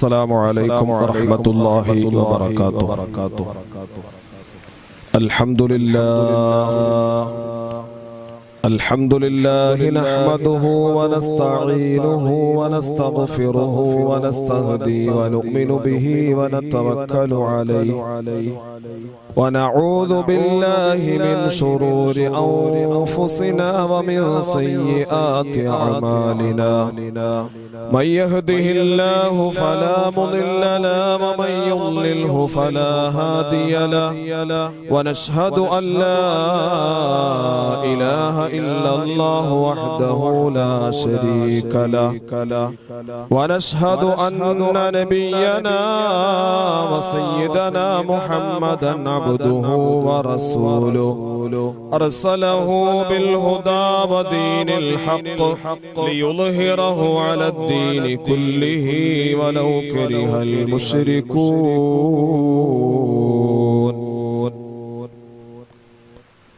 السلام عليكم ورحمة الله وبركاته الحمد لله الحمد لله نحمده ونستعينه ونستغفره ونستهدي ونؤمن به ونتوكل عليه ونعوذ بالله من شرور أنفسنا ومن سيئات أعمالنا من يهده الله فلا مضل له ومن يضلله فلا هادي له. ونشهد أن لا إله إلا الله وحده لا شريك له. ونشهد أن نبينا وسيدنا محمدا عبده ورسوله. أرسله بالهدى ودين الحق ليظهره على الدين كله ولو كره المشركون.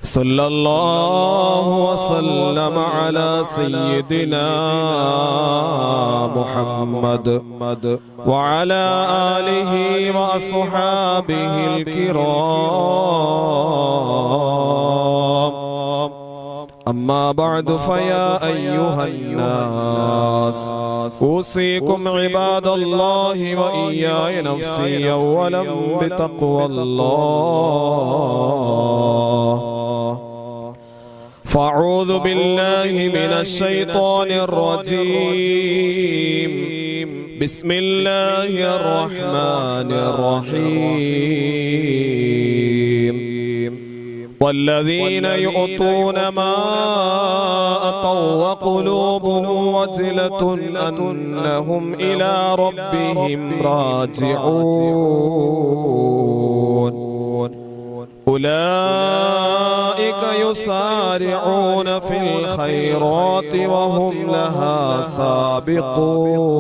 صلى الله وسلم على سيدنا محمد وعلى آله وأصحابه الكرام. أما بعد فيا أيها الناس. أوصيكم عباد الله وإياي نفسي أولا بتقوى الله. فأعوذ بالله من الشيطان الرجيم. بسم الله الرحمن الرحيم. والذين يؤتون ما أتوا وقلوبهم وجلة أنهم إلى ربهم راجعون. أولئك يسارعون في الخيرات وهم لها سابقون.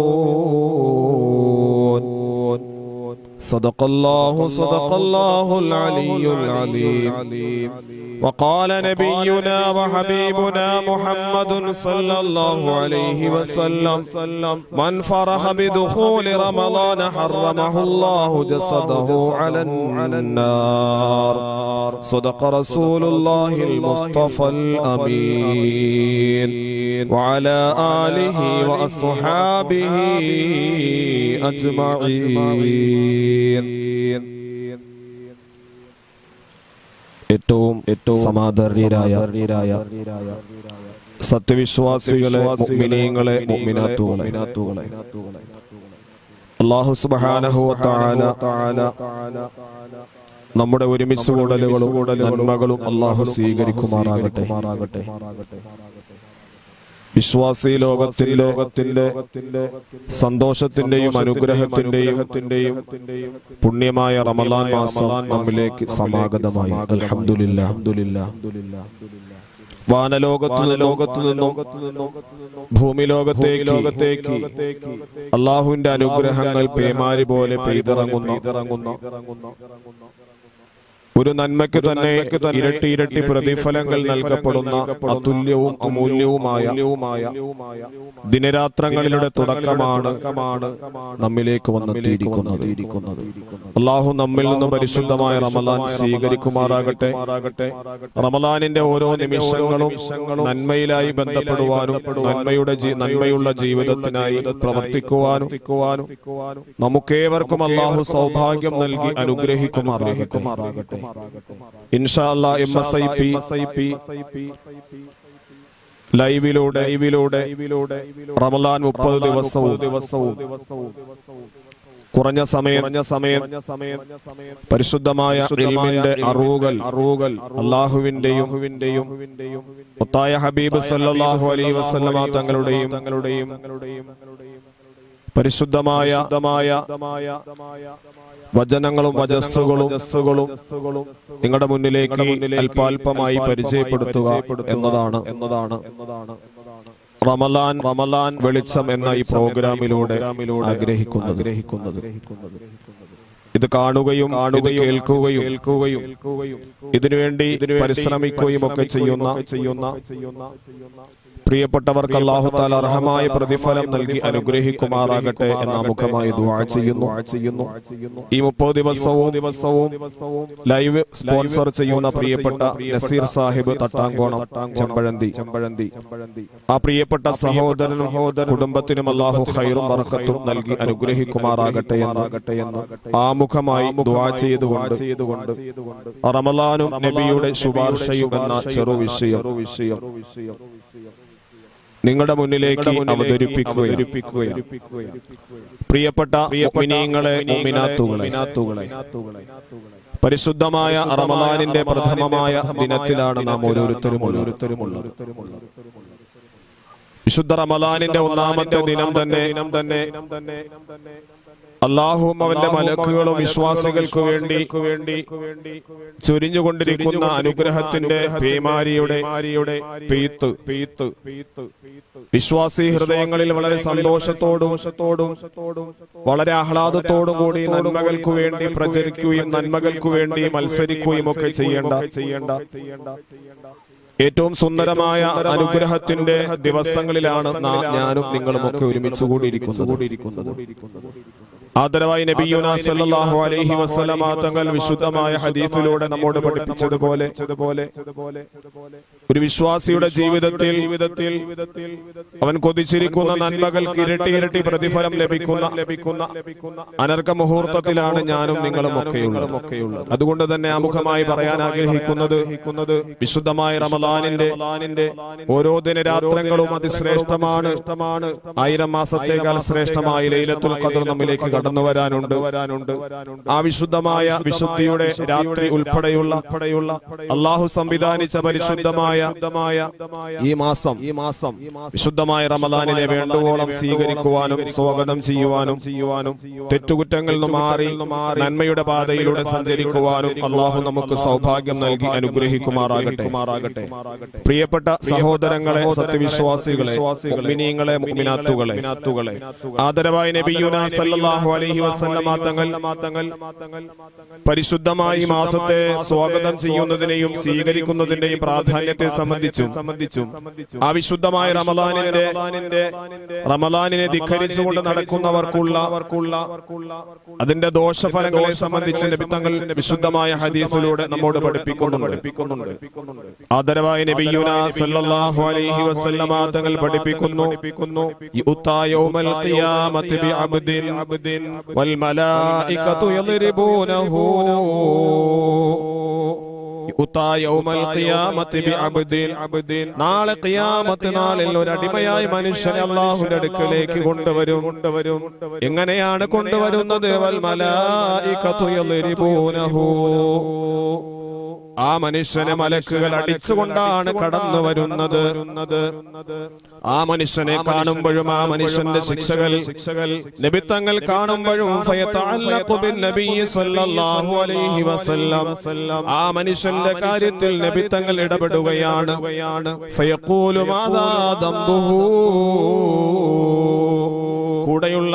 صدق الله صدق الله العلي العليم. وقال نبينا وحبيبنا محمد صلى الله عليه وسلم. من فرح بدخول رمضان حرمه الله جسده على النار. صدق رسول الله المصطفى الأمين. وعلى آله وأصحابه أجمعين. ഏറ്റവും ഏറ്റവും സമാദരണീയരായ സത്യവിശ്വാസികളെ വ നമ്മുടെ ഒരുമിച്ച് കൂടലുകളും നന്മകളും അള്ളാഹു സ്വീകരിക്കുമാറാകട്ടെ. വിശ്വാസി ലോകത്തിൽ ലോകത്തിന്റെ സന്തോഷത്തിന്റെയും അനുഗ്രഹത്തിന്റെയും പുണ്യമായ റമലാൻ മാസം നമ്മിലേക്ക് സമാഗതമായി. അൽഹംദുലില്ലാ. വാനലോകത്തു ലോകത്തു നിന്നും ഭൂമി ലോകത്തേക്ക് ലോകത്തേക്ക് അള്ളാഹുവിന്റെ അനുഗ്രഹങ്ങൾ പേമാരി പോലെ പെയ്തിറങ്ങുന്ന. ഒരു നന്മയ്ക്ക് തന്നെ ഇരട്ടി ഇരട്ടി പ്രതിഫലങ്ങൾ നൽകപ്പെടുന്ന അതുല്യവും അമൂല്യവുമായ ദിനരാത്രങ്ങളിലൂടെ തുടക്കമാണ് നമ്മിലേക്ക് വന്നെത്തിയിരിക്കുന്നത്. അള്ളാഹു നമ്മിൽ നിന്ന് പരിശുദ്ധമായ റമദാൻ സ്വീകരിക്കുമാറാകട്ടെ. റമദാനിന്റെ ഓരോ നിമിഷങ്ങളും നന്മയിലായി ബന്ധപ്പെടുവാനും നന്മയുടെ നന്മയുള്ള ജീവിതത്തിനായി പ്രവർത്തിക്കുവാനും നമുക്കേവർക്കും അള്ളാഹു സൗഭാഗ്യം നൽകി അനുഗ്രഹിക്കുമാറാകട്ടെ. ഇൻഷാ അല്ലാ എം എസ് ഐ പി ലൈവിലൂടെ ലൈവിലൂടെ റമലാൻ മുപ്പത് ദിവസവും ദിവസവും കുറഞ്ഞ സമയം സമയം പരിശുദ്ധമായ ഇൽമിന്റെ അറിവുകൾ അറിവുകൾ അള്ളാഹുവിന്റെയും ഒത്തായ ഹബീബ് സല്ലല്ലാഹു അലൈഹി വസല്ലമ തങ്ങളുടെയും തങ്ങളുടെയും പരിശുദ്ധമായ വചനങ്ങളും വജസ്സുകളും നിങ്ങളുടെ മുന്നിലേക്ക് അല്പാൽപമായി പരിചയപ്പെടുത്തുക എന്നതാണ്. എന്നതാണ്. റമലാൻ റമലാൻ വെളിച്ചം എന്ന ഈ പ്രോഗ്രാമിലൂടെ ആഗ്രഹിക്കുന്നു ആഗ്രഹിക്കുന്നത്. ഇത് കാണുകയും ഇത് കേൾക്കുകയും കേൾക്കുകയും ഇതിനുവേണ്ടി പരിശ്രമിക്കുകയും ഒക്കെ ചെയ്യുന്ന ചെയ്യുന്ന പ്രിയപ്പെട്ടവർക്ക് അള്ളാഹു താല അർഹമായ പ്രതിഫലം നൽകി അനുഗ്രഹിക്കുമാറാകട്ടെ എന്ന മുഖമായി ദുആ ചെയ്യുന്നു. ഈ മുപ്പത് ദിവസവും ദിവസവും ലൈവ് സ്പോൺസർ ചെയ്യുന്ന പ്രിയപ്പെട്ട നസീർ സാഹിബ് തട്ടാങ്കോണം ചെമ്പഴന്തി. ചെമ്പഴന്തി. ആ പ്രിയപ്പെട്ട സഹോദരനും കുടുംബത്തിനും അള്ളാഹു ഖൈറും വർക്കത്തും നൽകി അനുഗ്രഹിക്കുമാറാകട്ടെ എന്ന് ആമുഖമായി ദുആ ചെയ്തുകൊണ്ട് റമലാനും നബിയുടെ ശുപാർശയും എന്ന ചെറു വിഷയം നിങ്ങളുടെ മുന്നിലേക്ക് അവതരിപ്പിക്കുകയും പ്രിയപ്പെട്ട പരിശുദ്ധമായ റമദാനിന്റെ പ്രഥമമായ ദിനത്തിലാണ് നാം ഓരോരുത്തരും ഓരോരുത്തരുമുള്ളത് വിശുദ്ധ റമദാനിന്റെ ഒന്നാമത്തെ ദിനം തന്നെ തന്നെ. അള്ളാഹുവും അവന്റെ മലക്കുകളും വിശ്വാസികൾക്ക് വേണ്ടി ചൊരിഞ്ഞുകൊണ്ടിരിക്കുന്ന അനുഗ്രഹത്തിന്റെ പേമാരിയുടെ പെയ്ത്ത് പെയ്ത്ത് വിശ്വാസി ഹൃദയങ്ങളിൽ വളരെ സന്തോഷത്തോടും വളരെ ആഹ്ലാദത്തോടും കൂടി നന്മകൾക്കു വേണ്ടി പ്രചരിക്കുകയും നന്മകൾക്കു വേണ്ടി മത്സരിക്കുകയും ഒക്കെ ചെയ്യേണ്ട ചെയ്യേണ്ട. ഏറ്റവും സുന്ദരമായ അനുഗ്രഹത്തിന്റെ ദിവസങ്ങളിലാണ് ഞാനും നിങ്ങളും ഒക്കെ ഒരുമിച്ച് കൂടിയിരിക്കുന്നത്. ആദരവായി നബിയുന സല്ലല്ലാഹു അലൈഹി വസല്ലമ തങ്ങൾ വിശുദ്ധമായ ഹദീസിലൂടെ നമ്മോട് പഠിപ്പിച്ചതുപോലെ ഒരു വിശ്വാസിയുടെ ജീവിതത്തിൽ അവൻ കൊതിച്ചിരിക്കുന്ന നന്മകൾ ഇരട്ടി ഇരട്ടി പ്രതിഫലം ലഭിക്കുന്ന ലഭിക്കുന്ന അനർക്ക മുഹൂർത്തത്തിലാണ് ഞാനും നിങ്ങളും ഒക്കെയുള്ളത്. അതുകൊണ്ട് തന്നെ ആമുഖമായി പറയാൻ ആഗ്രഹിക്കുന്നത് വിശുദ്ധമായ റമദാനിന്റെ ഓരോ ദിനരാത്രങ്ങളും അതിശ്രേഷ്ഠമാണ്. ആയിരം മാസത്തേക്കാൾ ശ്രേഷ്ഠമായി ലൈലത്തുൽ ഖദർ നമ്മിലേക്ക് കടന്നു വരാനുണ്ട്. വരാനുണ്ട് ആ വിശുദ്ധമായ വിശുദ്ധിയുടെ രാത്രി ഉൾപ്പെടെയുള്ള അള്ളാഹു സംവിധാനിച്ച പരിശുദ്ധമായ ഈ മാസം ഈ മാസം വിശുദ്ധമായ റമദാനിനെ വേണ്ടുവോളം സ്വീകരിക്കുവാനും സ്വാഗതം ചെയ്യുവാനും ചെയ്യുവാനും തെറ്റുകുറ്റങ്ങളിൽ നിന്ന് മാറി നന്മയുടെ പാതയിലൂടെ സഞ്ചരിക്കുവാനും അള്ളാഹു നമുക്ക് സൗഭാഗ്യം നൽകി അനുഗ്രഹിക്കുമാറാകട്ടെ. പ്രിയപ്പെട്ട സഹോദരങ്ങളെ സത്യവിശ്വാസികളെ മുഅ്മിനീങ്ങളെ മിനാത്തുകളെ ആദരവായ നബിയുന സല്ലല്ലാഹു അലൈഹി വസല്ലമ തങ്ങൾ പരിശുദ്ധമായ മാസത്തെ സ്വാഗതം ചെയ്യുന്നതിനെയും സ്വീകരിക്കുന്നതിന്റെയും പ്രാധാന്യത്തെ സംബന്ധിച്ചും സംബന്ധിച്ചും ആ വിശുദ്ധമായ റമദാനിന്റെ റമദാനിനെ ധിഖരിച്ചുകൊണ്ട് നടക്കുന്നവർക്കുള്ള അതിന്റെ ദോഷഫലങ്ങളെ സംബന്ധിച്ച് നബി തങ്ങൾ വിശുദ്ധമായ ഹദീസിലൂടെ നമ്മോട് പഠിപ്പിക്കുന്നുണ്ട്. ആദരവായ നബിയുന സല്ലല്ലാഹു അലൈഹി വസല്ലമ തങ്ങൾ പഠിപ്പിക്കുന്നു. യുത്താ യൗമൽ ഖിയാമത്തി ബിഅബ്ദിൻ. ബിഅബ്ദിൻ നാളെ നാളിൽ ഒരു അടിമയായി മനുഷ്യനെ അള്ളാഹുന്റെ അടുക്കലേക്ക് കൊണ്ടുവരും. എങ്ങനെയാണ് കൊണ്ടുവരുന്നത്? വൽ മലായികതു യദ്രിബൂനഹു. ആ മനുഷ്യനെ മലക്കുകൾ അടിച്ചുകൊണ്ടാണ് കടന്നു വരുന്നത് ആ മനുഷ്യനെ കാണുമ്പോഴും ആ മനുഷ്യന്റെ ശിക്ഷകൾ നബിത്തങ്ങൾ കാണുമ്പോഴും ആ മനുഷ്യന്റെ കാര്യത്തിൽ നബിത്തങ്ങൾ ഇടപെടുകയാണ്. ദംബുഹു.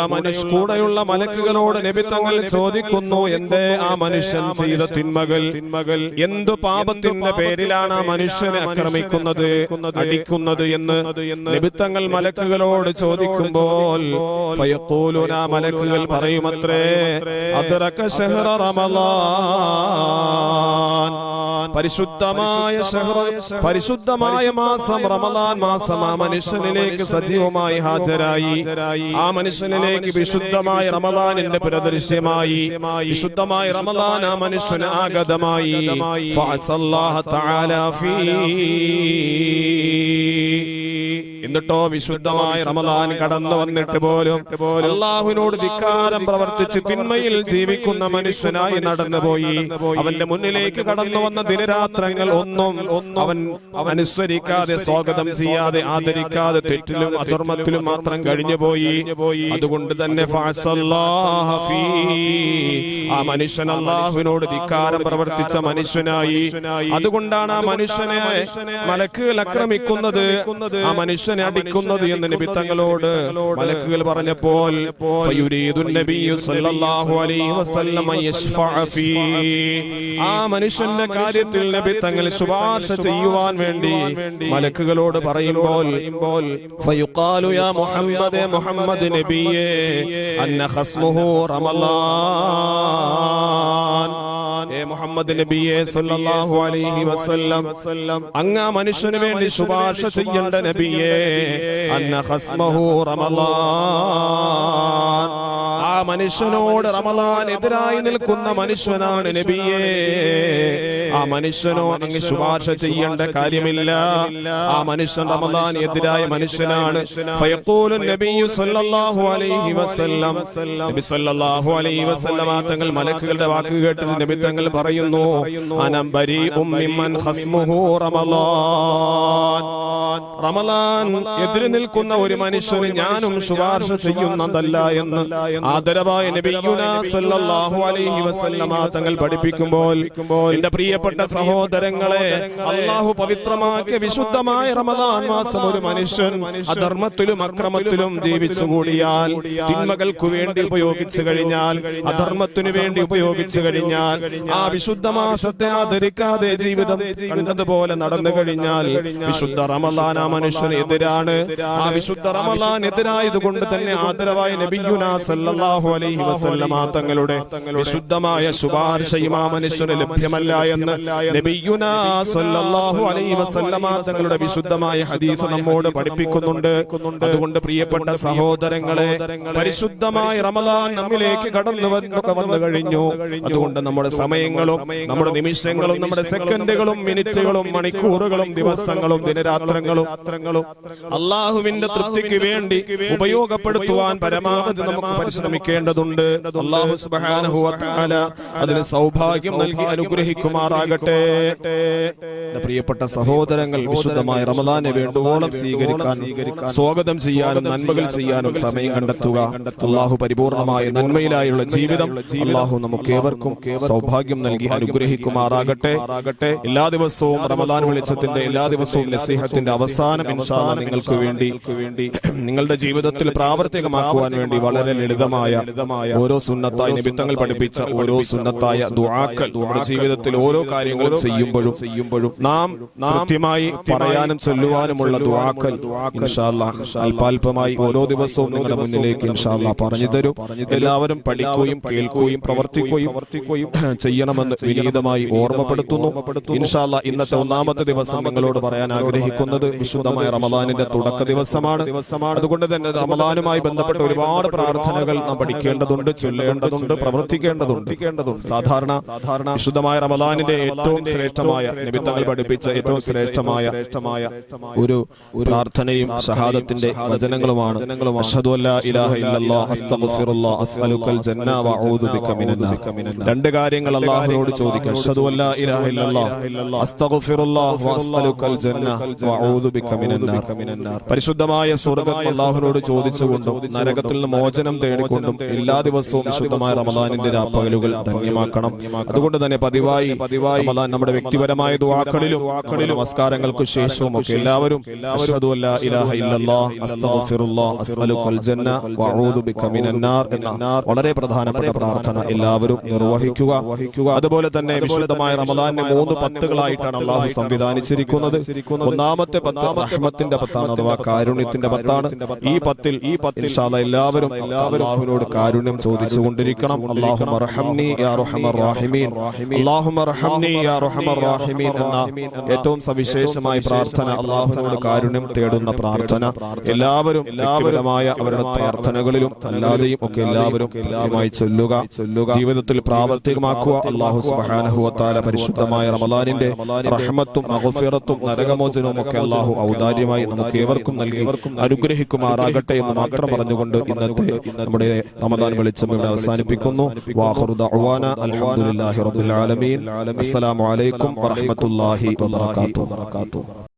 കൂടെയുള്ള മനുഷ്യ കൂടെയുള്ള മലക്കുകളോട് നബിത്തങ്ങൾ ചോദിക്കുന്നു എന്തേ ആ മനുഷ്യൻ ചെയ്ത തിന്മകൾ? തിന്മകൾ? എന്തു പാപത്തിന്റെ പേരിലാണ് ആ മനുഷ്യനെ ആക്രമിക്കുന്നത് അടിക്കുന്നത് എന്ന് നിബിത്തങ്ങൾ മലക്കുകളോട് ചോദിക്കുമ്പോൾ ആ മലക്കുകൾ പറയുമത്രേ അതിറക്ക ശഹ്റ റമളാൻ. പരിശുദ്ധമായ പരിശുദ്ധമായ മാസം റമദാൻ മാസം ആ മനുഷ്യനിലേക്ക് സജീവമായി ഹാജരായി. ആ മനുഷ്യനിലേക്ക് വിശുദ്ധമായ റമദാനിന്റെ പ്രദൃശ്യമായി വിശുദ്ധമായ റമദാൻ ആ മനുഷ്യന് ആഗതമായി. ഫഅസല്ലാഹ തആല ഫീ എന്നിട്ടോ വിശുദ്ധമായി റമദാൻ കടന്നു വന്നിട്ട് പോലും അള്ളാഹുവിനോട് ധിക്കാരം പ്രവർത്തിച്ച് തിന്മയിൽ ജീവിക്കുന്ന മനുഷ്യനായി നടന്നുപോയി. അവന്റെ മുന്നിലേക്ക് കടന്നു വന്ന ദിനരാത്രങ്ങൾ ഒന്നും അവൻ അനുസരിക്കാതെ സ്വാഗതം ചെയ്യാതെ ആദരിക്കാതെ തെറ്റിലും അധർമ്മത്തിലും മാത്രം കഴിഞ്ഞു പോയി അതുകൊണ്ട് തന്നെ. ആ മനുഷ്യൻ അള്ളാഹുവിനോട് ധിക്കാരം പ്രവർത്തിച്ച മനുഷ്യനായി. അതുകൊണ്ടാണ് ആ മനുഷ്യനെ മലക്കുകൾ ആക്രമിക്കുന്നത്. ആ മനുഷ്യനെ അടിക്കുന്നത് എന്ന് നബി തങ്ങളോട് മലക്കുകൾ പറഞ്ഞപ്പോൾ. ആ മനുഷ്യന്റെ കാര്യത്തിൽ നബി തങ്ങൾ ശുപാർശ ചെയ്യുവാൻ വേണ്ടി മലക്കുകളോട് പറയുമ്പോൾ മുഹമ്മദ് മുഹമ്മദ് നബിയേ അന്ന ഖസ്മുഹു റമളാൻ ഏ മുഹമ്മദ് അലൈഹി വസല്ലം മനുഷ്യന് വേണ്ടി ശുപാർശ ചെയ്യേണ്ട നബിയേ അന്ന ആ മനുഷ്യനോട് റമളാൻ എതിരായി നിൽക്കുന്ന മനുഷ്യനാണ് നബിയേ. ആ മനുഷ്യനോ അങ്ങ് ശുപാർശ ചെയ്യേണ്ട കാര്യമില്ല. ആ മനുഷ്യൻ റമളാൻ എതിരായ മനുഷ്യനാണ്. തങ്ങൾ മലക്കുകളുടെ വാക്ക് കേട്ട് നബി തങ്ങൾ പറയുന്നു അനം ബരീഉം മിമ്മൻ ഖസ്മുഹു റമളാൻ എതിര് നിൽക്കുന്ന ഒരു മനുഷ്യന് ഞാനും ശുപാർശ ചെയ്യുന്നതല്ല എന്ന് ആദരവായ നബിയുന സല്ലല്ലാഹു അലൈഹി വസല്ലമ തങ്ങൾ പഠിപ്പിക്കുമ്പോൾ എന്റെ പ്രിയപ്പെട്ട സഹോദരങ്ങളെ അള്ളാഹു പവിത്രമാക്കിയ വിശുദ്ധമായ റമദാൻ മാസം ഒരു മനുഷ്യൻ അധർമ്മത്തിലും അക്രമത്തിലും ജീവിച്ചു കൂടിയാൽ തിന്മകൾക്കു വേണ്ടി ഉപയോഗിച്ചു കഴിഞ്ഞാൽ അധർമ്മത്തിനു വേണ്ടി ഉപയോഗിച്ചു കഴിഞ്ഞാൽ ആ വിശുദ്ധ മാസത്തെ ആദരിക്കാതെ ജീവിതം കണ്ടതുപോലെ നടന്നു കഴിഞ്ഞാൽ വിശുദ്ധ റമദാൻ ആ മനുഷ്യന് എതിരാണ്. ആ വിശുദ്ധ റമദാൻ എതിരായതുകൊണ്ട് തന്നെ ആദരവായ നബിയുന സല്ലല്ലാഹു അലൈഹി വസല്ലമ തങ്ങളുടെ വിശുദ്ധമായ ശുപാർശയും ആ മനുഷ്യന് ലഭ്യമല്ല എന്ന് നബിയുന സല്ലല്ലാഹു അലൈഹി വസല്ലമ തങ്ങളുടെ വിശുദ്ധമായ ഹദീസ് നമ്മോട് പഠിപ്പിക്കുന്നുണ്ട്. അതുകൊണ്ട് പ്രിയപ്പെട്ട സഹോദരങ്ങളെ പരിശുദ്ധമായ റമദാൻ നമ്മിലേക്ക് കടന്നു വന്നു കഴിഞ്ഞു. അതുകൊണ്ട് നമ്മുടെ സമയങ്ങളും നമ്മുടെ നിമിഷങ്ങളും നമ്മുടെ സെക്കൻഡുകളും മിനിറ്റുകളും മണിക്കൂറുകളും ദിവസങ്ങളും ദിനരാത്രങ്ങളും അള്ളാഹുവിന്റെ തൃപ്തിക്ക് വേണ്ടി ഉപയോഗപ്പെടുത്തുവാൻ പരമാവധി നമുക്ക് പരിശ്രമിക്കേണ്ടതുണ്ട്. അള്ളാഹു അതിന് സൗഭാഗ്യം നൽകി അനുഗ്രഹിക്കുമാറാകട്ടെ. പ്രിയപ്പെട്ട സഹോദരങ്ങൾ വിശുദ്ധമായ റമദാനെ വേണ്ടുവോളം സ്വീകരിക്കാൻ സ്വാഗതം ചെയ്യാനും നന്മകൾ ചെയ്യാനും സമയം കണ്ടെത്തുക. അള്ളാഹു പരിപൂർണമായ നന്മയിലായുള്ള ജീവിതം അള്ളാഹു നമുക്ക് ഏവർക്കും സൗഭാഗ്യം നൽകി അനുഗ്രഹിക്കുമാറാകട്ടെ. എല്ലാ ദിവസവും റമദാൻ വെളിച്ചത്തിന്റെ എല്ലാ ദിവസവും നസീഹത്തിന്റെ അവസാനം ഇൻഷാല്ല നിങ്ങൾക്ക് വേണ്ടി നിങ്ങളുടെ ജീവിതത്തിൽ പ്രാവർത്തികമാക്കുവാൻ വേണ്ടി വളരെ ലളിതമായ ഓരോ സുന്നത്തായ നിമിത്തങ്ങൾ പഠിപ്പിച്ച ഓരോ സുന്നത്തായ ദുആക്കൾ നമ്മുടെ ജീവിതത്തിൽ ഓരോ കാര്യങ്ങളും ചെയ്യുമ്പോഴും ചെയ്യുമ്പോഴും നാം കൃത്യമായി പറയാനും ചൊല്ലുവാനുമുള്ള ദുആക്കൾ ഇൻഷാല്ല അല്പാൽപമായി ഓരോ ദിവസവും നിങ്ങളുടെ മുന്നിലേക്ക് ഇൻഷാല്ല പറഞ്ഞു തരും. എല്ലാവരും പഠിക്കുകയും കേൾക്കുകയും പ്രവർത്തിക്കുകയും ചെയ്യണമെന്ന് വിനീതമായി ഓർമ്മപ്പെടുത്തുന്നു. ഇൻഷാല്ല ഇന്നത്തെ ഒന്നാമത്തെ ദിവസം നിങ്ങളോട് പറയാൻ ആഗ്രഹിക്കുന്നത് വിശുദ്ധമായ റമദാനിന്റെ തുടക്ക ദിവസമാണ്. അതുകൊണ്ട് തന്നെ റമദാനുമായി ബന്ധപ്പെട്ട ഒരുപാട് പ്രാർത്ഥനകൾ നാം പഠിക്കേണ്ടതുണ്ട് ചൊല്ലേണ്ടതുണ്ട് പ്രവർത്തിക്കേണ്ടതുണ്ട്. സാധാരണ വിശുദ്ധമായ റമദാനിന്റെ ഏറ്റവും ശ്രേഷ്ഠമായ നിമിത്തങ്ങൾ പഠിപ്പിച്ച ഏറ്റവും ശ്രേഷ്ഠമായ ഒരു പ്രാർത്ഥനയും ഷഹാദത്തിന്റെ വചനങ്ങളുമാണ്. രണ്ട് കാര്യങ്ങൾ അള്ളാഹുനോട് ചോദിക്കുക. പരിശുദ്ധമായ സ്വർഗം അള്ളാഹുനോട് ചോദിച്ചുകൊണ്ടും നരകത്തിൽ നിന്ന് മോചനം തേടിക്കൊണ്ടും എല്ലാ ദിവസവും വിശുദ്ധമായ റമദാനിന്റെ രാപ്പകലുകൾ ധന്യമാക്കണം. അതുകൊണ്ട് തന്നെ പതിവായി റമദാൻ നമ്മുടെ വ്യക്തിപരമായ ദുവാക്കളിലും നമസ്കാരങ്ങൾക്ക് ശേഷവും ഒക്കെ എല്ലാവരും ഇലാഹ എന്ന വളരെ പ്രധാനപ്പെട്ട പ്രാർത്ഥന എല്ലാവരും നിർവഹിക്കുക. അതുപോലെ തന്നെ വിശുദ്ധമായ റമദാനെ മൂന്ന് പത്തുകളായിട്ടാണ് അള്ളാഹു സംവിധാനിച്ചിരിക്കുന്നത്. ഒന്നാമത്തെ പത്ത് റഹ്മത്തിന്റെ പത്താണ് അഥവാ കാരുണ്യത്തിന്റെ പത്താണ്. ഈ പത്തിൽ ഈ പത്തിൽ എല്ലാവരും അള്ളാഹുവിനോട് കാരുണ്യം ചോദിച്ചുകൊണ്ടിരിക്കണം. കൊണ്ടിരിക്കണം എന്ന ഏറ്റവും സവിശേഷമായ പ്രാർത്ഥന അള്ളാഹുവിനോട് കാരുണ്യം തേടുന്ന പ്രാർത്ഥന. എല്ലാവരും എല്ലാവരുമായ അവരുടെ പ്രാർത്ഥനകളിലും അല്ലാതെയും ഒക്കെ എല്ലാവരും കൃത്യമായി ചൊല്ലുക. ജീവിതത്തിൽ പ്രാവർത്തികമാക്കുക. അള്ളാഹു സുബ്ഹാനഹു വതആല പരിശുദ്ധമായ റമദാനിന്റെ റഹ്മത്തും മഗ്ഫിറത്തും നരകമോചനവും ഒക്കെ അള്ളാഹു ഔദാര്യമായി നമുക്ക് ഏവർക്കും നൽകി അനുഗ്രഹിക്കുമാറാകട്ടെ എന്ന് മാത്രം പറഞ്ഞുകൊണ്ട് ഇന്നത്തെ നമ്മുടെ റമദാൻ വെളിച്ചം ഇവിടെ അവസാനിപ്പിക്കുന്നു. അസ്സലാമു അലൈക്കും വറഹ്മത്തുള്ളാഹി വബറകാതുഹു.